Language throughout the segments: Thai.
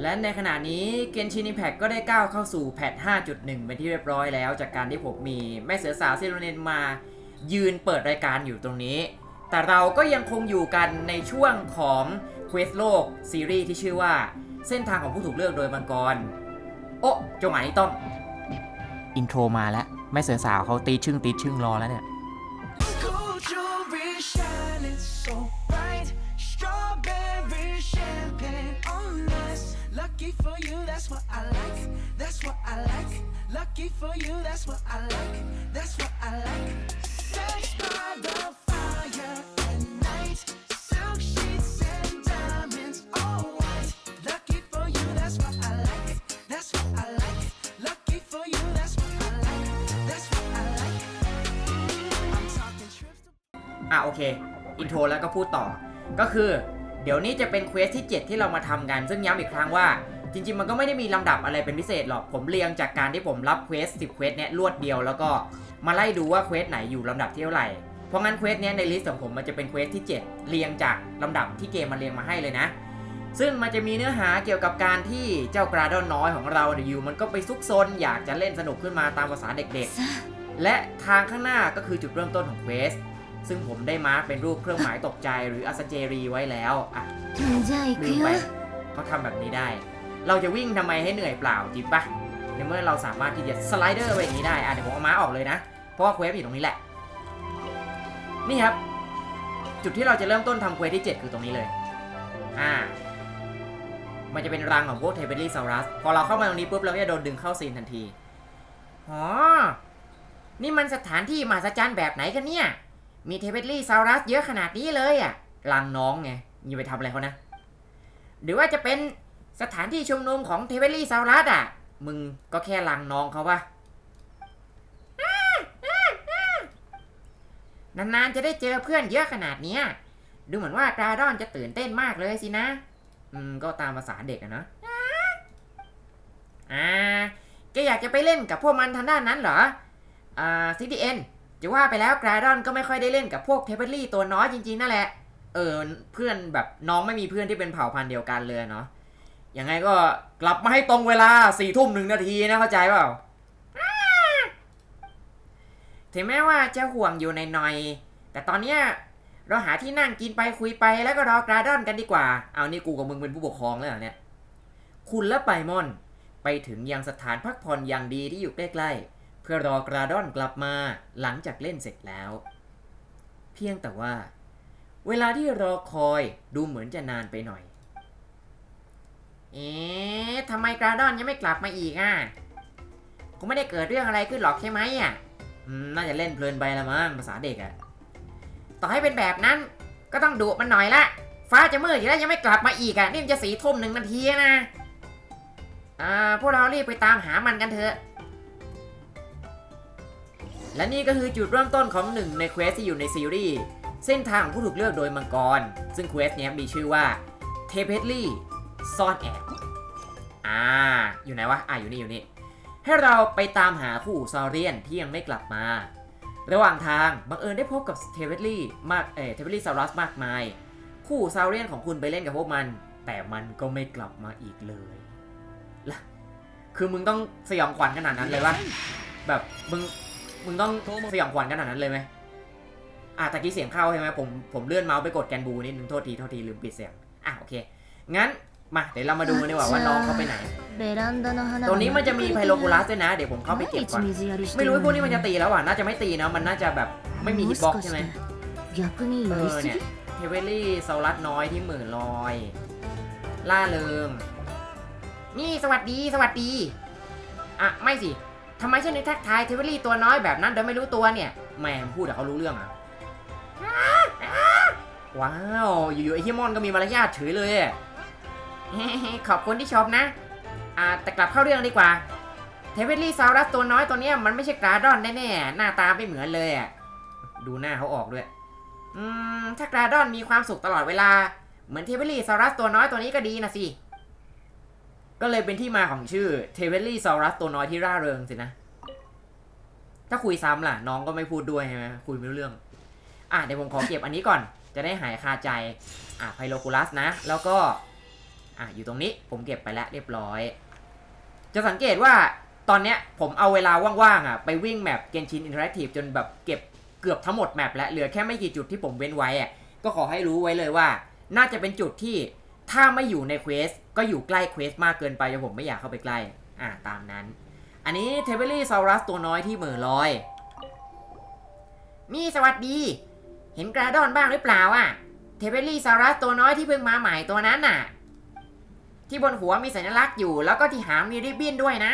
และในขณะนี้เกนชิน i แพ c ก็ได้ก้าวเข้าสู่แพท 5.1 เป็นที่เรียบร้อยแล้ว จากการที่ผมมีแม่เสือสาวเซโรเนนมายืนเปิดรายการอยู่ตรงนี้ แต่เราก็ยังคงอยู่กันในช่วงของเควสโลกซีรีส์ที่ชื่อว่า เส้นทางของผู้ถูกเลือกโดยมังกร โอ้จงหวะนี้ต้อง อินโทรมาแล้วแม่เสือสาวเขาตีชึ่งตีชึ่งรอแล้วเนี่ย Lucky for you, that's what I like. That's what I like. Lucky for you, that's what I like. That's what I like. Sex by the fire at night. Silk sheets and diamonds, all white. Lucky for you, that's what I like. That's what I like. Lucky for you, that's what I like. That's what I like. I'm talking trips to อะโอเค อินโทรแล้วก็พูดต่อ ก็คือ เดี๋ยวนี้จะเป็นเควสที่ 7 ที่เรามาทำกัน ซึ่งย้ำอีกครั้งว่า จริงๆ มันก็ไม่ได้มีลำดับอะไรเป็นพิเศษหรอก ผมเรียงจากการที่ผมรับเควส 10 เควสเนี่ยรวดเดียวแล้วก็มาไล่ดูว่าเควสไหนอยู่ลำดับที่เท่าไหร่ เพราะงั้นเควสเนี้ยในลิสต์ของผมมันจะเป็นเควสที่ 7 เรียงจากลำดับที่เกมมันเรียงมาให้เลยนะ ซึ่งมันจะมีเนื้อหาเกี่ยวกับการที่เจ้ากราดอนน้อยของเราอยู่มันก็ไปซุกซนอยากจะเล่นสนุกขึ้นมาตามภาษาเด็กๆ และทางข้างหน้าก็คือจุดเริ่มต้นของเควสซึ่งผมได้มาร์กเป็นรูปเครื่องหมายตกใจหรืออัสเจรีไว้แล้วอะลืมไปเขาทำแบบนี้ได้ เราจะวิ่งทำไมให้เหนื่อยเปล่าจริงปะในเมื่อเราสามารถที่จะสไลเดอร์ไปอย่างนี้ได้อะเดี๋ยวผมเอาม้าออกเลยนะ เพราะว่าเควสอยู่ตรงนี้แหละ นี่ครับ จุดที่เราจะเริ่มต้นทำเควสที่ 7 คือตรงนี้เลย อ่า มันจะเป็นรังของพวกเทเบลลี่ซารัส พอเราเข้ามาตรงนี้ปุ๊บเราก็จะโดนดึงเข้าซีนทันที อ๋อ นี่มันสถานที่มหัศจรรย์แบบไหนกันเนี่ย มีเทเบลลี่ซารัสเยอะขนาดนี้เลยอะ รังน้องไงอย่าไปทำอะไรเขานะ หรือว่าจะเป็น สถานที่ชุมนุมของเทเวลลี่ซาวรัสอะ มึงก็แค่ลังน้องเขาปะนานๆจะได้เจอเพื่อนเยอะขนาดเนี้ย ดูเหมือนว่ากราดอนจะตื่นเต้นมากเลยสินะ อืม ก็ตามภาษาเด็กอะเนาะอ่าแกอยากจะไปเล่นกับพวกมันทางด้านนั้นเหรอ อ่าซีดีเอ็นจะว่าไปแล้วกราดอนก็ไม่ค่อยได้เล่นกับพวกเทเวลลี่ตัวน้อยจริงๆนั่นแหละ เออ เพื่อนแบบน้องไม่มีเพื่อนที่เป็นเผ่าพันธุ์เดียวกันเลยเนาะ ยังไงก็กลับมาให้ตรงเวลาสี่ทุ่มหนึ่งนาทีนะเข้าใจเปล่าถึงแม้ว่าจะห่วงอยู่ในหน่อย แต่ตอนเนี้ยเราหาที่นั่งกินไปคุยไปแล้วก็รอกราดอนกันดีกว่า เอานี่กูกับมึงเป็นผู้ปกครองแล้วเหรอเนี่ย คุณและไปมอน ไปถึงยังสถานพักผ่อนอย่างดีที่อยู่ใกล้ๆ เพื่อรอกราดอนกลับมาหลังจากเล่นเสร็จแล้ว เพียงแต่ว่า เวลาที่รอคอยดูเหมือนจะนานไปหน่อย เอ๊ะทำไมกราดอนยังไม่กลับมาอีกอะคงไม่ได้เกิดเรื่องอะไรขึ้นหรอกใช่ไหมอะน่าจะเล่นเพลินไปละมั้งภาษาเด็กอะ ต่อให้เป็นแบบนั้น ก็ต้องดุมันหน่อยละ ฟ้าจะมืดอยู่แล้วยังไม่กลับมาอีกอะ นี่มันจะสีทุ่มหนึ่งนาทีนะ อ่า พวกเรารีบไปตามหามันกันเถอะ และนี่ก็คือจุดเริ่มต้นของหนึ่งในเควสที่อยู่ในซีรีส์ เส้นทางของผู้ถูกเลือกโดยมังกร ซึ่งเควสนี้มีชื่อว่าเทเพตลี่ ซ่อนแอบอ่า อยู่ไหนวะ อ่าอยู่นี่อยู่นี่ ให้เราไปตามหาคู่ซอเรียนที่ยังไม่กลับมา ระหว่างทางบังเอิญได้พบกับเทเวตลี่มาก เอเทเวตลี่ซารัสมากมาย คู่ซาเรียนของคุณไปเล่นกับพวกมัน แต่มันก็ไม่กลับมาอีกเลยละคือมึงต้องสยองขวัญขนาดนั้นเลยวะ แบบมึง มึงต้องสยองขวัญขนาดนั้นเลยไหมอะตะกี้เสียงเข้าใช่ไหมผม ผมเลื่อนเมาส์ไปกดแกนบูนิดนึงโทษที โทษที ลืมปิดเสียง อะโอเค งั้น มาเดี๋ยวเรามาดูกันดีกว่าว่าน้องเขาไปไหน ベランダの花 ตรงนี้มันจะมีไพโลคูลัสด้วยนะ เดี๋ยวผมเข้าไป 毎 เก็บก่อน 日水やりして ไม่ る รู้ の ว่าพวกนี้มันจะตีแล้วอ่ะ น่าจะไม่ตีนะ มันน่าจะแบบไม่มีฮิตบ็อกซ์ใช่ไหม 逆に เอ やり อ す เนี่ย ぎ เทเวลลี่เซารัสน้อยที่หมื่นลอย ล่าเริง นี่สวัสดีสวัสดี อ่ะ ไม่สิทำไมฉันนึกทักทายเทเวลลี่ตัวน้อยแบบนั้นโดยไม่รู้ตัวเนี่ยแหม่พูดแต่เขารู้เรื่องอ่ะ ว้าว อยู่ๆไอฮิมอนก็มีมารยาทเฉยเลยอะ ขอบคุณที่ชมนะ อ่าแต่กลับเข้าเรื่องดีกว่า เทเวลลี่ซารัสตัวน้อยตัวเนี้ยมันไม่ใช่กราดอนแน่ๆ หน้าตาไม่เหมือนเลยอะ ดูหน้าเขาออกด้วย อืม ถ้ากราดอนมีความสุขตลอดเวลา เหมือนเทเวลลี่ซารัสตัวน้อยตัวนี้ก็ดีนะสิ ก็เลยเป็นที่มาของชื่อเทเวลลี่ซารัสตัวน้อยที่ร่าเริงสินะ ถ้าคุยซ้ำล่ะ น้องก็ไม่พูดด้วยใช่ไหมคุยไม่รู้เรื่อง อะเดี๋ยวผมขอเก็บอันนี้ก่อน จะได้หายคาใจ อะไพโลคูลัสนะ แล้วก็ อะอยู่ตรงนี้ผมเก็บไปแล้วเรียบร้อย จะสังเกตว่าตอนเนี้ยผมเอาเวลาว่างๆอะไปวิ่งแมปเกนชินอินเทอร์แอคทีฟจนแบบเก็บเกือบทั้งหมดแมปแล้วเหลือแค่ไม่กี่จุดที่ผมเว้นไว้อะก็ขอให้รู้ไว้เลยว่า น่าจะเป็นจุดที่ถ้าไม่อยู่ในเควสก็อยู่ใกล้เควสมากเกินไปจนผมไม่อยากเข้าไปใกล้ อะตามนั้น อันนี้เทเบลลี่ซารัสตัวน้อยที่เหม่อลอย มีสวัสดี เห็นกราดอนบ้างหรือเปล่าอะ เทเบลลี่ซารัสตัวน้อยที่เพิ่งมาใหม่ตัวนั้นน่ะ ที่บนหัวมีสัญลักษณ์อยู่ แล้วก็ที่หางมีริบบิ้นด้วยนะ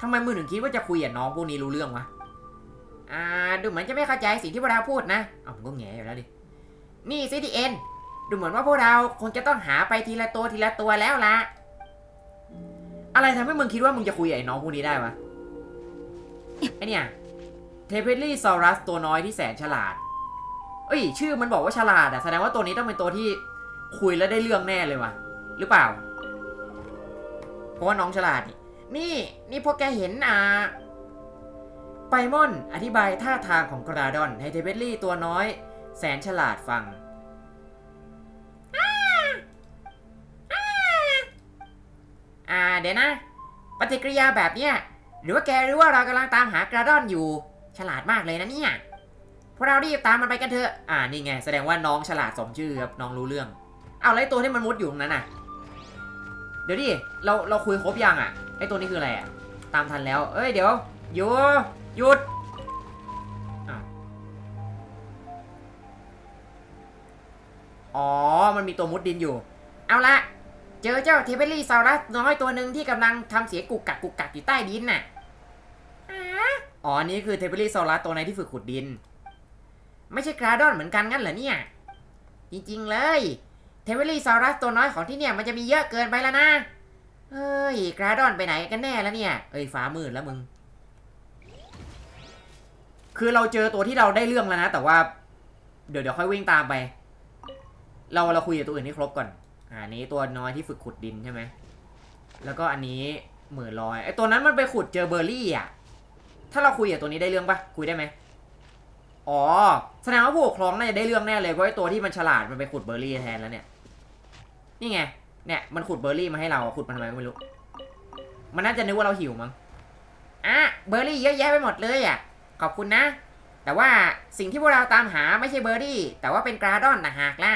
ทำไมมึงถึงคิดว่าจะคุยกับน้องพวกนี้รู้เรื่องวะ อ่า ดูเหมือนจะไม่เข้าใจสิ่งที่พวกเราพูดนะเอาผมก็แง่อยู่แล้วดิ นี่ซิทีเอ็นดูเหมือนว่าพวกเราคงจะต้องหาไปทีละตัวทีละตัวแล้วละอะไรทำให้มึงคิดว่ามึงจะคุยกับไอ้น้องพวกนี้ได้วะไอเนี่ยเทเพลลี่ซอรัสตัวน้อยที่แสนฉลาด เอ้ย ชื่อมันบอกว่าฉลาดอะแสดงว่าตัวนี้ต้องเป็นตัวที่ คุยแล้วได้เรื่องแน่เลยวะหรือเปล่า เพราะว่าน้องฉลาด นี่ นี่นี่พวกแกเห็นอ่าไปมอนอธิบายท่าทางของกราดอนให้เทเบลลี่ตัวน้อย แสนฉลาดฟัง อ่าเดี๋ยวนะ ปฏิกิริยาแบบเนี้ยหรือว่าแกรู้ว่าเรากำลังตามหากราดอนอยู่ ฉลาดมากเลยนะเนี่ย พวกเรารีบตามมันไปกันเถอะ อ่านี่ไง แสดงว่าน้องฉลาดสมชื่อครับ น้องรู้เรื่อง เอาแล้วไอ้ตัวที่มันมุดอยู่ตรงนั้นน่ะ เดี๋ยวดิ เราเราคุยครบยังอะ ไอตัวนี้คืออะไรอะ ตามทันแล้ว เอ้ยเดี๋ยวหยุดหยุดอ๋อ มันมีตัวมุดดินอยู่ เอาละ เจอเจ้าเทเบลลี่ซารัสน้อยตัวหนึ่งที่กำลังทำเสียงกุกกักกุกกักอยู่ใต้ดินน่ะ อ๋อ นี่คือเทเบลลี่ซารัสตัวไหนที่ฝึกขุดดิน ไม่ใช่กราดอนเหมือนกันงั้นเหรอเนี่ย จริงๆเลย เทเวลลี่ซารัสตัวน้อยของที่เนี่ยมันจะมีเยอะเกินไปแล้วนะเฮ้ยกราดอนไปไหนกันแน่แล้วเนี่ย เอ้ยฟ้ามืดแล้วมึง คือเราเจอตัวที่เราได้เรื่องแล้วนะ แต่ว่า เดี๋ยวเดี๋ยวค่อยวิ่งตามไป เราเราคุยกับตัวอื่นให้ครบก่อนอ่าอันนี้ตัวน้อยที่ฝึกขุดดินใช่ไหม แล้วก็อันนี้หมื่นลอยไอตัวนั้นมันไปขุดเจอเบอร์รี่อะ ถ้าเราคุยกับตัวนี้ได้เรื่องปะคุยได้ไหมอ๋อ แสดงว่าผู้ปกครองน่าจะได้เรื่องแน่เลยเพราะไอตัวที่มันฉลาดมันไปขุดเบอร์รี่แทนแล้วเนี่ย นี่ไง เนี่ยมันขุดเบอร์รี่มาให้เราขุดมันทำไมไม่รู้ มันน่าจะนึกว่าเราหิวมั้ง อะเบอร์รี่เยอะแยะไปหมดเลยอะ ขอบคุณนะ แต่ว่าสิ่งที่พวกเราตามหาไม่ใช่เบอร์รี่ แต่ว่าเป็นกราดอนนะหากล่ะ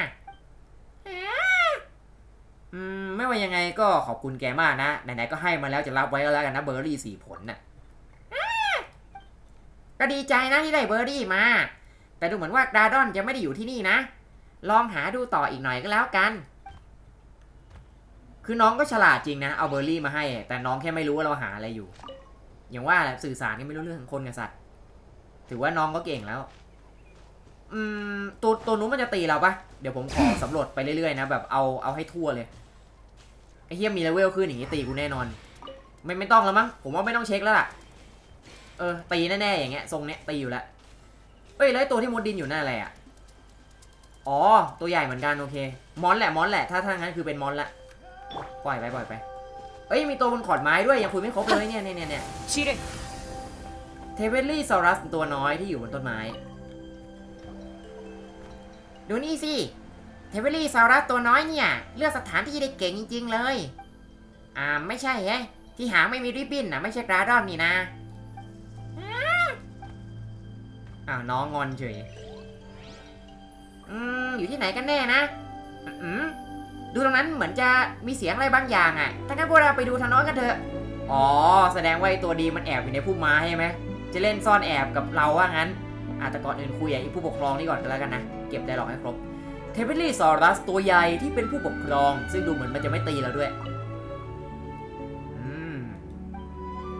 อืมไม่ว่ายังไงก็ขอบคุณแกมากนะ ไหนๆก็ให้มาแล้วจะรับไว้ก็แล้วกันนะเบอร์รี่สี่ผลน่ะก็ดีใจนะที่ได้เบอร์ดี้มา แต่ดูเหมือนว่ากราดอนจะไม่ได้อยู่ที่นี่นะ ลองหาดูต่ออีกหน่อยก็แล้วกัน คือน้องก็ฉลาดจริงนะ เอาเบอร์รี่มาให้ แต่น้องแค่ไม่รู้ว่าเราหาอะไรอยู่ อย่างว่าสื่อสารกันไม่รู้เรื่องของคนกับสัตว์ ถือว่าน้องก็เก่งแล้ว อืม ตัวตัวนู้นมันจะตีเราปะเดี๋ยวผมขอสำรวจไปเรื่อยๆนะแบบเอาเอาให้ทั่วเลย ไอ้เฮียมีเลเวลขึ้นอย่างนี้ตีกูแน่นอน ไม่ไม่ต้องแล้วมั้ง ผมว่าไม่ต้องเช็คแล้วล่ะ เออ ตีแน่ๆอย่างเงี้ย ทรงเนี้ยตีอยู่แล้วเอ้ยแล้วตัวที่มุดดินอยู่นั่นอะไรอะ อ๋อ ตัวใหญ่เหมือนกันโอเค มอนแหละ มอนแหละ ถ้าถ้างั้นคือเป็นมอนละ ปล่อยไปปล่อยไป เอ้ยมีตัวบนขอนไม้ด้วยยังคุยไม่ครบเลยเนี่ยเนี่ยเนี่ยเนี่ย知れเทเวลลี่ซอรัสตัวน้อยที่อยู่บนต้นไม้ ดูนี่สิ เทเวลลี่ซอรัสตัวน้อยเนี่ย เลือกสถานที่ได้เก่งจริง ๆ เลย อ่าไม่ใช่แฮะที่หางไม่มีริบบิ้นนะไม่ใช่กราดอนนี่นะอ้าวน้องงอนเฉย อืมอยู่ที่ไหนกันแน่นะ อืม ดูตรงนั้นเหมือนจะมีเสียงอะไรบางอย่างอะ่ะถ้างั้นพวกเราไปดูทางโน้นกันเถอะ อ๋อ แสดงว่าไอ้ตัวดีมันแอบอยู่ในพุ่มไม้ใช่ไหม จะเล่นซ่อนแอบกับเราว่างั้นอาแต่ก่อนอื่นคุยกับไอ้ผู้ปกครองนี่ก่อนก็แล้วกันนะ เก็บได้หรอกให้ครบ เทเบลลี่ซอรัสตัวใหญ่ที่เป็นผู้ปกครอง ซึ่งดูเหมือนมันจะไม่ตีเราด้วย อืม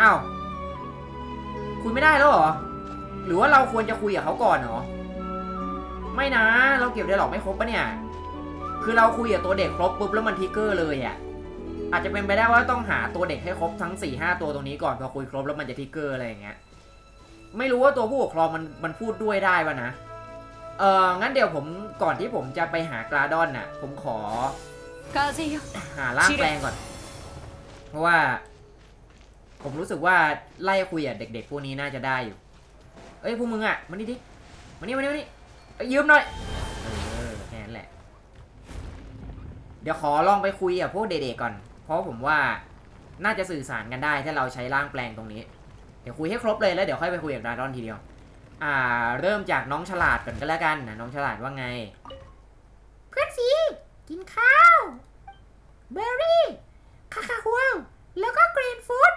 อ้าวคุยไม่ได้แล้วเหรอ หรือว่าเราควรจะคุยกับเขาก่อนเหรอ ไม่นะ เราเก็บได้หรอกไม่ครบปะเนี่ย คือเราคุยกับตัวเด็กครบปุ๊บแล้วมันทิกเกอร์เลยอะ่ะอาจจะเป็นไปได้ว่าต้องหาตัวเด็กให้ครบทั้ง4ี่ห้าตัวตรงนี้ก่อนพอคุยครบแล้วมันจะทิกเกอร์อะไรอย่างเงี้ยไม่รู้ว่าตัวผู้ปกครองมันมันพูดด้วยได้ปะนะเอองั้นเดี๋ยวผมก่อนที่ผมจะไปหากราดอนน่ะ ผมขอหาล่างแปลงก่อน เพราะว่า ผมรู้สึกว่าไล่คุยกับเด็ก ๆ พวกนี้น่าจะได้อยู่ เอ้ยพวกมึงอะมานี่ดิมานี่มานี่มานี่ยืมหน่อย เออแค่นั้นแหละเดี๋ยวขอลองไปคุยกับพวกเด็กๆก่อน เพราะผมว่าน่าจะสื่อสารกันได้ถ้าเราใช้ร่างแปลงตรงนี้ เดี๋ยวคุยให้ครบเลยแล้วเดี๋ยวค่อยไปคุยกับดารอนทีเดียว อ่า เริ่มจากน้องฉลาดก่อนก็แล้วกันนะน้องฉลาดว่าไง เพื่อนสีกินข้าวเบอร์รี่คาคาฮวงแล้วก็กรีนฟู้ด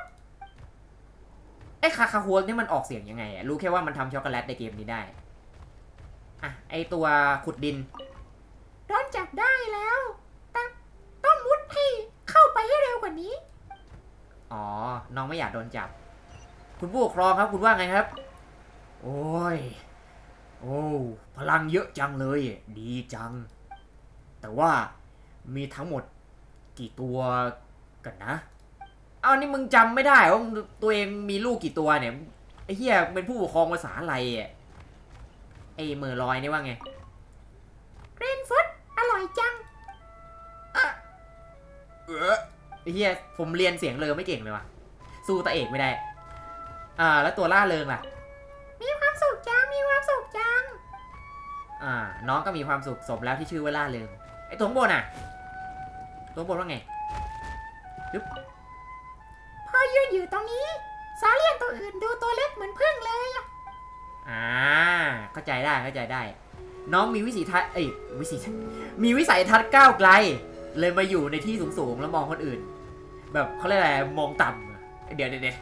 ไอ้คาคาฮวงนี่มันออกเสียงยังไงอะรู้แค่ว่ามันทำช็อกโกแลตในเกมนี้ได้อะไอตัวขุดดินโดนจับได้แล้วแต้องมุดให้เข้าไปให้เร็วกว่านี้ อ๋อ น้องไม่อยากโดนจับ คุณผู้ปกครองครับคุณว่าไงครับ โอ้ย โอ้ พลังเยอะจังเลย ดีจัง แต่ว่ามีทั้งหมดกี่ตัวกันนะ เอานี่มึงจำไม่ได้ว่าตัวเองมีลูกกี่ตัวเนี่ย ไอ้เหี้ยเป็นผู้ปกครองภาษาอะไรอะไอ้เมอร์ลอยนี่ว่าไง เออไอ้เหี้ยผมเรียนเสียงเลอไม่เก่งเลยว่ะ สู้ตาเอกไม่ได้ อ่า แล้วตัวล่าเริงล่ะ มีความสุขจัง มีความสุขจัง อ่า น้องก็มีความสุขสมแล้วที่ชื่อว่าล่าเริง ไอ้ตัวข้างบนอะ ตัวข้างบนว่าไงยึบพอยืนอยู่ตรงนี้สาเลียนตัวอื่นดูตัวเล็กเหมือนพึ่งเลยอะอ่า เข้าใจได้ เข้าใจได้ น้องมีวิสัยทัศน์ เอ้ย วิสัยทัศน์มีวิสัยทัศน์ก้าวไกล เลยมาอยู่ในที่สูงๆแล้วมองคนอื่น แบบเขาเรียกอะไรมองต่ำอเดี๋ยวเดี๋ยว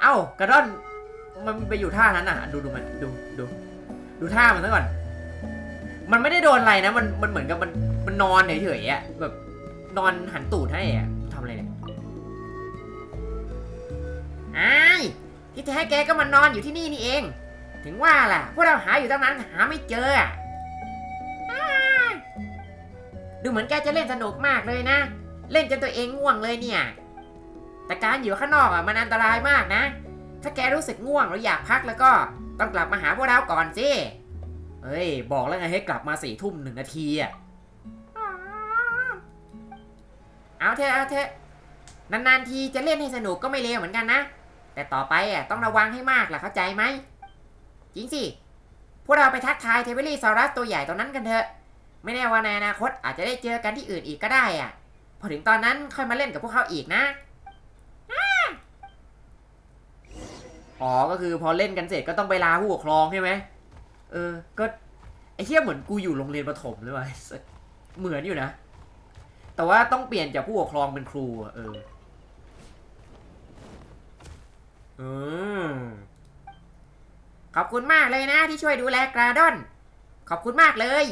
เอ้ากระดอนมันไปอยู่ท่านั้นอะ ดูดูมันดูดูดูท่ามันซะก่อน มันไม่ได้โดนอะไรนะมันมันเหมือนกับมันมันนอนเฉยๆอะแบบนอนหันตูดให้อะทำอะไรเนี่ยไอ้ที่แท้แกก็มานอนอยู่ที่นี่นี่เอง ถึงว่าล่ะพวกเราหาอยู่ตั้งนั้นหาไม่เจออะ ดูเหมือนแกจะเล่นสนุกมากเลยนะ เล่นจนตัวเองง่วงเลยเนี่ย แต่การอยู่ข้างนอกอะมันอันตรายมากนะ ถ้าแกรู้สึกง่วงหรืออยากพักแล้วก็ต้องกลับมาหาพวกเราก่อนสิ เฮ้ย บอกแล้วไงให้กลับมาสี่ทุ่มหนึ่งนาทีอะเอาเถอะเอาเถอะนานๆทีจะเล่นให้สนุกก็ไม่เลวเหมือนกันนะ แต่ต่อไปอะต้องระวังให้มากล่ะเข้าใจไหมจริงสิ พวกเราไปทักทายเทเบลี่ซอรัสตัวใหญ่ตัวนั้นกันเถอะ ไม่แน่ว่าในอนาคตอาจจะได้เจอกันที่อื่นอีกก็ได้อะ พอถึงตอนนั้นค่อยมาเล่นกับพวกเขาอีกนะ อ๋อ ก็คือพอเล่นกันเสร็จก็ต้องไปลาผู้ปกครองใช่ไหม เออ ก็ไอ้เหี้ยเหมือนกูอยู่โรงเรียนประถมเลยวะไอ้สัสเหมือนอยู่นะ แต่ว่าต้องเปลี่ยนจากผู้ปกครองเป็นครูเอออืมขอบคุณมากเลยนะที่ช่วยดูแลกราดอน ขอบคุณมากเลย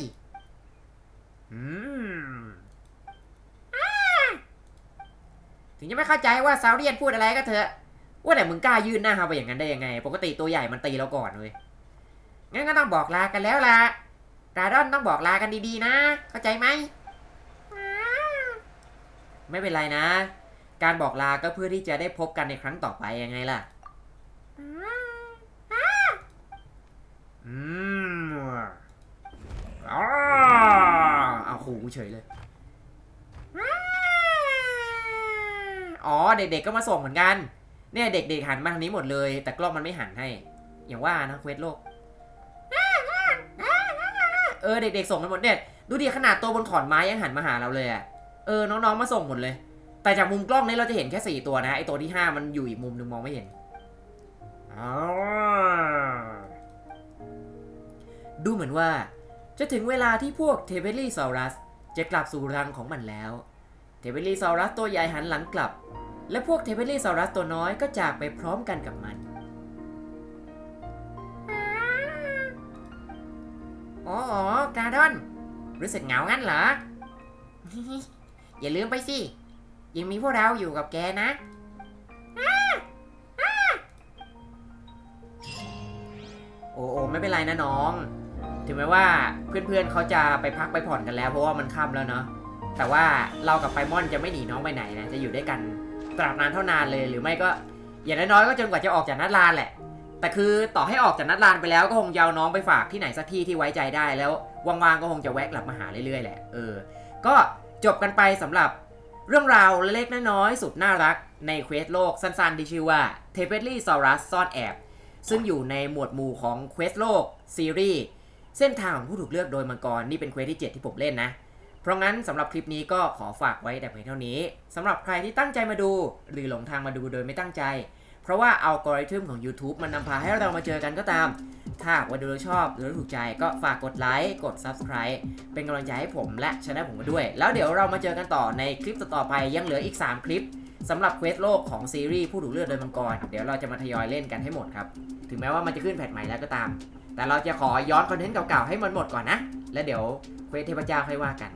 ถึงจะไม่เข้าใจว่าซาวเรียนพูดอะไรก็เถอะว่าแต่มึงกล้ายื่นหน้าเข้าไปอย่างนั้นได้ยังไง ปกติตัวใหญ่มันตีเราก่อนเลยงั้นก็ต้องบอกลากันแล้วล่ะกราดอนต้องบอกลากันดีๆนะ เข้าใจไหมอ่าไม่เป็นไรนะ การบอกลาก็เพื่อที่จะได้พบกันในครั้งต่อไปยังไงล่ะ อืมอ๋อเอา ขู่กูเฉยเลย อ๋อเด็กๆก็มาส่งเหมือนกัน เนี่ยเด็กๆหันมาทางนี้หมดเลย แต่กล้องมันไม่หันให้ อย่างว่านะเควสโลก เออเด็กๆส่งกันหมดเนี่ยดูดิขนาดตัวบนขอนไม้ยังหันมาหาเราเลยอะเออน้องๆมาส่งหมดเลย แต่จากมุมกล้องนี้เราจะเห็นแค่สี่ตัวนะไอตัวที่ห้ามันอยู่อีกมุมหนึ่งมองไม่เห็นอ๋อดูเหมือนว่า จะถึงเวลาที่พวกเทเบลลี่ซอรัสจะกลับสู่รังของมันแล้ว เทเบลลี่ซอรัสตัวใหญ่หันหลังกลับ และพวกเทเบลลี่ซอรัสตัวน้อยก็จากไปพร้อมกันกับมัน อ๋ออ๋อกาดอน รู้สึกเหงางั้นเหรอ อย่าลืมไปสิ ยังมีพวกเราอยู่กับแกนะโอ้โอ้ไม่เป็นไรนะน้อง ถึงแม้ว่าเพื่อนๆเขาจะไปพักไปผ่อนกันแล้วเพราะว่ามันค่ำแล้วเนาะแต่ว่าเรากับไปมอนจะไม่หนีน้องไปไหนนะจะอยู่ด้วยกันตราบนานเท่านานเลยหรือไม่ก็อย่างน้อยๆก็จนกว่าจะออกจากนัดลานแหละ แต่คือต่อให้ออกจากนัดลานไปแล้วก็คงจะเอาน้องไปฝากที่ไหนสักที่ที่ไว้ใจได้แล้วว่างๆก็คงจะแวะกลับมาหาเรื่อยๆแหละเออ ก็จบกันไปสำหรับเรื่องราวเล็กๆน้อยๆสุดน่ารักในเควสโลกสั้นๆที่ชื่อว่า t e p e l y s a u r u s ซ่อนแอบซึ่งอยู่ในหมวดหมู่ของเควสโลกซีรีส์ เส้นทางของผู้ถูกเลือกโดยมังกรนี่เป็นเควสที่ 7 ที่ผมเล่นนะ เพราะงั้นสำหรับคลิปนี้ก็ขอฝากไว้แต่เพียงเท่านี้สำหรับใครที่ตั้งใจมาดู หรือหลงทางมาดูโดยไม่ตั้งใจ เพราะว่าอัลกอริทึมของ YouTube มันนำพาให้เรามาเจอกันก็ตาม ถ้าว่าดูแล้วชอบหรือถูกใจก็ฝากกดไลค์กด Subscribe เป็นกำลังใจให้ผมและช anel ผมมาด้วย แล้วเดี๋ยวเรามาเจอกันต่อในคลิปต่อไปยังเหลืออีก 3 คลิปสำหรับเควสโลกของซีรีส์ผู้ถูกเลือดโดยมังกรเดี๋ยวเราจะมาทยอยเล่นกันให้หมดครับถึงแม้ว่ามันจะขึ้นแพทใหม่แล้วก็ตาม แต่เราจะขอย้อนคอนเทนต์เก่าๆให้มันหมดก่อนนะ แล้วเดี๋ยวเควสเทพเจ้าค่อยว่ากัน